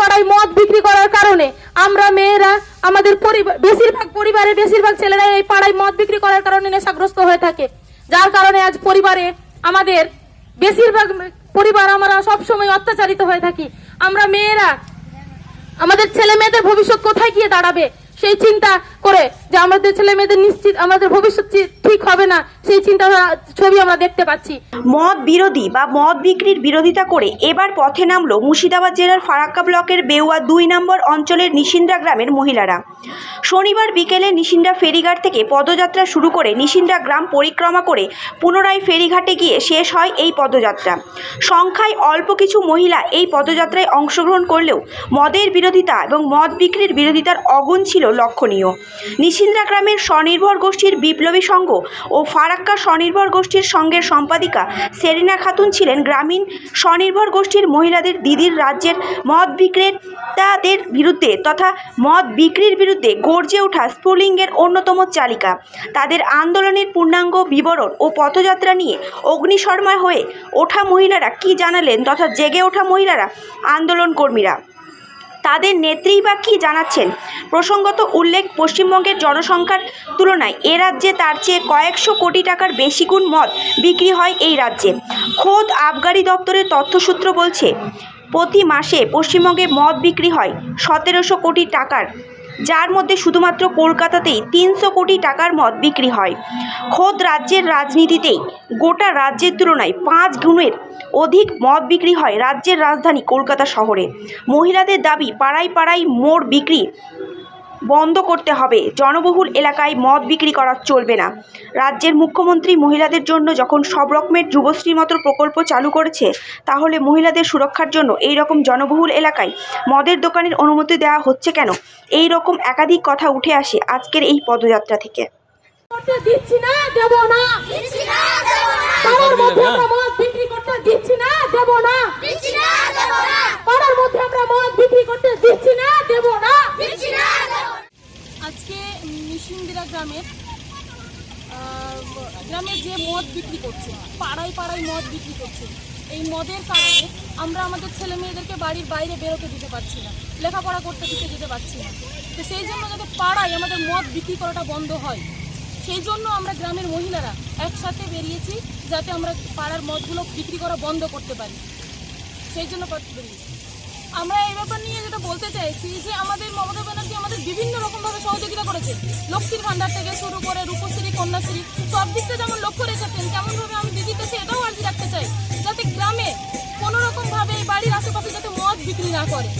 পাড়ায় পাড়ায় মদ বিক্রি করার কারণে আমরা মেয়েরা, আমাদের পরিবার, বেশিরভাগ পরিবারে বেশিরভাগ ছেলেরা এই পাড়ায় মদ বিক্রি করার কারণে নেশাগ্রস্ত হয়ে থাকে। যার কারণে আজ পরিবারে আমাদের বেশিরভাগ পরিবার আমরা সবসময় অত্যাচারিত হয়ে থাকি। আমরা মেয়েরা, আমাদের ছেলে মেয়েদের ভবিষ্যৎ কোথায় গিয়ে দাঁড়াবে? সেই চিন্তা করে যে আমাদের ছেলে মেয়েদের নিশ্চিত আমাদের ভবিষ্যৎ ঠিক হবে না, সেই চিন্তা ছবি আমরা দেখতে পাচ্ছি। মদ বিরোধী বা মদ বিক্রির বিরোধিতা করে এবার পথে নামলো মুর্শিদাবাদ জেলার ফারাক্কা ব্লকের বেউয়া দুই নম্বর অঞ্চলের নিশিন্দ্রা গ্রামের মহিলারা। শনিবার বিকেলে নিশিন্দ্রা ফেরিঘাট থেকে পদযাত্রা শুরু করে নিশিন্দ্রা গ্রাম পরিক্রমা করে পুনরায় ফেরিঘাটে গিয়ে শেষ হয় এই পদযাত্রা। সংখ্যায় অল্প কিছু মহিলা এই পদযাত্রায় অংশগ্রহণ করলেও মদের বিরোধিতা এবং মদ বিক্রির বিরোধিতার অগুণ ছিল লক্ষণীয়। নিশিন্দ্রা গ্রামের স্বনির্ভর গোষ্ঠীর বিপ্লবী সংঘ ও ফারাক্কা স্বনির্ভর গোষ্ঠীর সংঘের সম্পাদিকা সেরিনা খাতুন ছিলেন গ্রামীণ স্বনির্ভর গোষ্ঠীর মহিলাদের দিদির রাজ্যের মদ বিক্রেতাদের বিরুদ্ধে তথা মদ বিক্রির বিরুদ্ধে গর্জে ওঠা স্ফুলিঙ্গের অন্যতম চালিকা। তাদের আন্দোলনের পূর্ণাঙ্গ বিবরণ ও পথযাত্রা নিয়ে অগ্নিশর্মা হয়ে ওঠা মহিলারা কি জানালেন তথা জেগে ওঠা মহিলারা আন্দোলন কর্মীরা তাদের নেত্রী বা কী জানাচ্ছেন? প্রসঙ্গত উল্লেখ, পশ্চিমবঙ্গের জনসংখ্যার তুলনায় এ রাজ্যে তার চেয়ে কয়েকশো কোটি টাকার বেশি গুণ মদ বিক্রি হয় এই রাজ্যে। খোদ আবগারি দপ্তরের তথ্যসূত্র বলছে, প্রতি মাসে পশ্চিমবঙ্গে মদ বিক্রি হয় সতেরোশো কোটি টাকার যার মধ্যে শুধুমাত্র কলকাতাতেই তিনশো কোটি টাকার মদ বিক্রি হয়। খোদ রাজ্যের রাজনীতিতেই গোটা রাজ্যের তুলনায় পাঁচ গুণের অধিক মদ বিক্রি হয় রাজ্যের রাজধানী কলকাতা শহরে। মহিলাদের দাবি, পাড়ায় পাড়ায় মোড় বিক্রি বন্ধ করতে হবে। জনবহুল এলাকায় মদ বিক্রি করা চলবে না। রাজ্যের মুখ্যমন্ত্রী মহিলাদের জন্য যখন সব রকমের যুবশ্রী মতো প্রকল্প চালু করেছে তাহলে মহিলাদের সুরক্ষার জন্য এই রকম জনবহুল এলাকায় মদের দোকানের অনুমতি দেওয়া হচ্ছে কেন? এই রকম একাধিক কথা উঠে আসে আজকের এই পদযাত্রা থেকে। দিচ্ছি না দেব না। পাড়ার মধ্যে আমরা মদ বিক্রি করতে দিচ্ছি না দেব না পাড়ার মধ্যে আমরা মদ বিক্রি করতে দিচ্ছি না দেব না আজকে নিশিন্দিরা গ্রামের গ্রামে যে মদ বিক্রি করছে, পাড়ায় পাড়ায় মদ বিক্রি করছে, এই মদের কারণে আমরা আমাদের ছেলে মেয়েদেরকে বাড়ির বাইরে বেরোতে দিতে পারছি না, লেখাপড়া করতে দিতে দিতে পারছি না। তো সেই জন্য যাতে পাড়ায় আমাদের মদ বিক্রি করাটা বন্ধ হয়, সেই জন্য আমরা গ্রামের মহিলারা একসাথে বেরিয়েছি, যাতে আমরা পাড়ার মদগুলো বিক্রি করা বন্ধ করতে পারি। সেই জন্য বেরিয়েছি আমরা এই ব্যাপার নিয়ে যেটা বলতে চাইছি যে আমাদের মমতা ব্যানার্জি আমাদের বিভিন্ন রকমভাবে সহযোগিতা করেছে। লক্ষ্মীর ভান্ডার থেকে শুরু করে রূপশ্রী, কন্যাশ্রী, সব দিকটা যেমন লক্ষ্য রেখেছেন তেমনভাবে আমি দিদির কাছে এটাও আর্জি রাখতে চাই যাতে গ্রামে কোনো রকমভাবে এই বাড়ির আশেপাশে যাতে মদ বিক্রি না করে।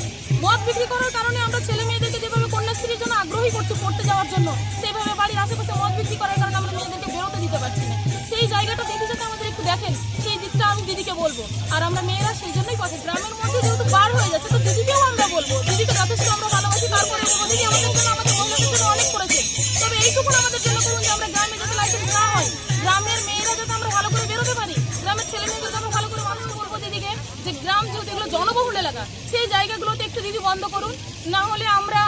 মদ বিক্রি করার কারণে আমরা ছেলে মেয়েদেরকে যেভাবে কন্যাশ্রীর জন্য আগ্রহী করছি পড়তে যাওয়ার জন্য, সেইভাবে বাড়ির আশেপাশে মদ বিক্রি করার কারণে আমরা মেয়েদেরকে বেরোতে দিতে পারছি না। সেই জায়গাটা দেখে যাতে আমাদের একটু দেখেন, সেই দিকটা আমি দিদিকে বলব। আর আমরা মেয়েরা সেই বার হয়ে যাচ্ছে, তো আমরা বলব, দিদিকে আমরা অনেক করেছে। তবে আমাদের না হয়, গ্রামের যাতে আমরা ভালো করে বেরোতে পারি, গ্রামের ছেলে মেয়েদের ভালো করে করব যে গ্রাম এগুলো জনবহুল এলাকা, সেই জায়গাগুলোতে একটু দিদি বন্ধ করুন, না হলে আমরা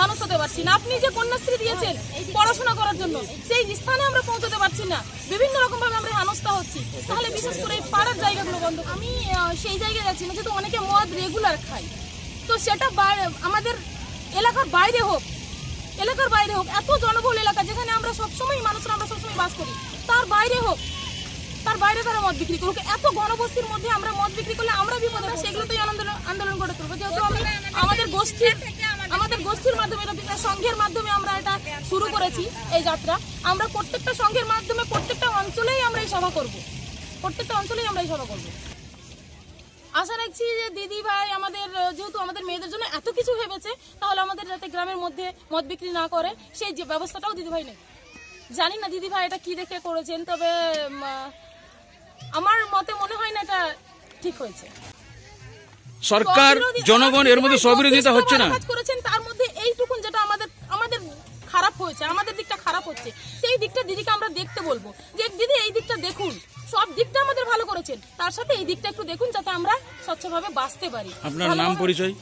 মানুষ হতে পারছি না। আপনি যে কন্যাশ্রী দিয়েছেন পড়াশোনা করার জন্য, সেই স্থানে আমরা পৌঁছতে পারছি না। বিভিন্ন রকম ভাবে আমরা হেনস্থা হচ্ছি। তাহলে বিশেষ করে এই পাড়ার জায়গাগুলো বন্ধ আমি সেই জায়গায় যাচ্ছি না, যেহেতু অনেকে মদ রেগুলার খাই তো সেটা আমাদের এলাকার বাইরে হোক, এলাকার বাইরে হোক, এত জনবহুল এলাকা যেখানে আমরা সবসময় মানুষরা আমরা সবসময় বাস করি, তার বাইরে হোক, তার বাইরে তারা মদ বিক্রি করুক। এত ঘনবস্তির মধ্যে আমরা মদ বিক্রি করলে আমরা বিপদে। সেগুলোতেই আন্দোলন আন্দোলন করে তুলবো। যেহেতু আমি, আমাদের গোষ্ঠীর আমাদের গোষ্ঠীর মাধ্যমে এটা সংঘের মাধ্যমে আমরা এটা শুরু করেছি, এই যাত্রা। আমরা প্রত্যেকটা সংঘের মাধ্যমে প্রত্যেকটা অঞ্চলেই আমরা এই সভা করব। প্রত্যেকটা অঞ্চলেই আমরা এই সভা করব। আশা রাখছি যে দিদি ভাই আমাদের, যেহেতু আমাদের মেয়েদের জন্য এত কিছু ভেবেছে, তাহলে আমাদের যাতে গ্রামের মধ্যে মদ বিক্রি না করে, সেই যে ব্যবস্থাটাও দিদি ভাই নেই। জানি না দিদি ভাই এটা কি দেখে করেছেন, তবে আমার মতে মনে হয় না এটা ঠিক হয়েছে। সরকার জনগণ এর মধ্যে যথেষ্ট হচ্ছে না। করেছেন তার মধ্যে এইটুকুন যেটা আমাদের আমাদের খারাপ হয়েছে আমাদের দিকটা খারাপ হচ্ছে সেই দিকটা দিদিকে আমরা দেখতে বলব। যে দিদি এই দিকটা দেখুন সব দিকটা আমাদের ভালো করেছেন তার সাথে এই দিকটা একটু দেখুন যাতে আমরা স্বচ্ছভাবে বাঁচতে পারি। আপনার নাম পরিচয়?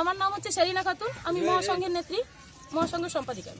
আমার নাম হচ্ছে সেরিনা খাতুন আমি মহাসংঘের নেত্রী মহাসংঘের সম্পাদিকা।